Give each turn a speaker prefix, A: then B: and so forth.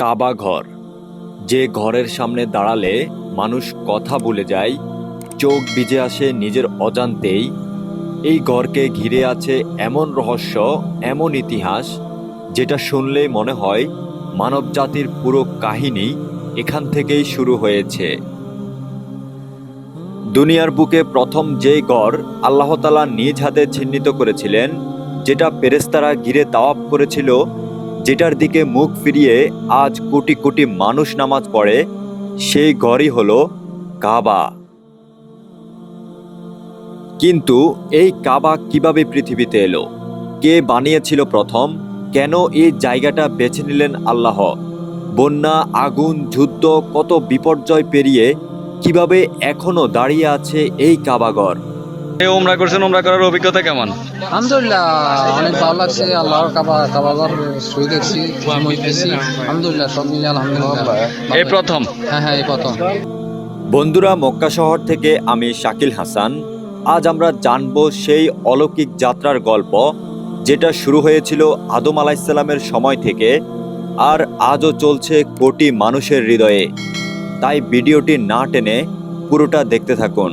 A: কাবা ঘর। যে ঘরের সামনে দাঁড়ালে মানুষ কথা ভুলে যায়, চোখ ভিজে আসে নিজের অজান্তেই। এই ঘরকে ঘিরে আছে এমন রহস্য, এমন ইতিহাস, যেটা শুনলেই মনে হয় মানব জাতির পুরো কাহিনী এখান থেকেই শুরু হয়েছে। দুনিয়ার বুকে প্রথম যে গড় আল্লাহতালা নিজ হাতে চিহ্নিত করেছিলেন, যেটা পেরেস্তারা ঘিরে তাওয়াপ করেছিল যেটার দিকে মুখ ফিরিয়ে আজ কোটি কোটি মানুষ নামাজ পড়ে, সেই ঘরই হলো কাবা। কিন্তু এই কাবা কীভাবে পৃথিবীতে এলো? কে বানিয়েছিল প্রথম? কেন এই জায়গাটা বেছে নিলেন আল্লাহ? বন্যা, আগুন, যুদ্ধ, কত বিপর্যয় পেরিয়ে কীভাবে এখনও দাঁড়িয়ে আছে এই কাবাগর
B: এই ওমরা করছেন ওমরা করার অভিজ্ঞতা কেমন?
C: আলহামদুলিল্লাহ অনেক ভালো লাগছে আল্লাহর কাবা শুয়ে দেখছি আলহামদুলিল্লাহ সব মিলে আলহামদুলিল্লাহ।
B: এই প্রথম?
C: হ্যাঁ হ্যাঁ এই প্রথম।
A: বন্ধুরা মক্কা শহর থেকে আমি শাকিল হাসান। আজ আমরা জানব সেই অলৌকিক যাত্রার গল্প যেটা শুরু হয়েছিল আদম আলাইসাল্লামের সময় থেকে আর আজও চলছে কোটি মানুষের হৃদয়ে। তাই ভিডিওটি না টেনে পুরোটা দেখতে থাকুন।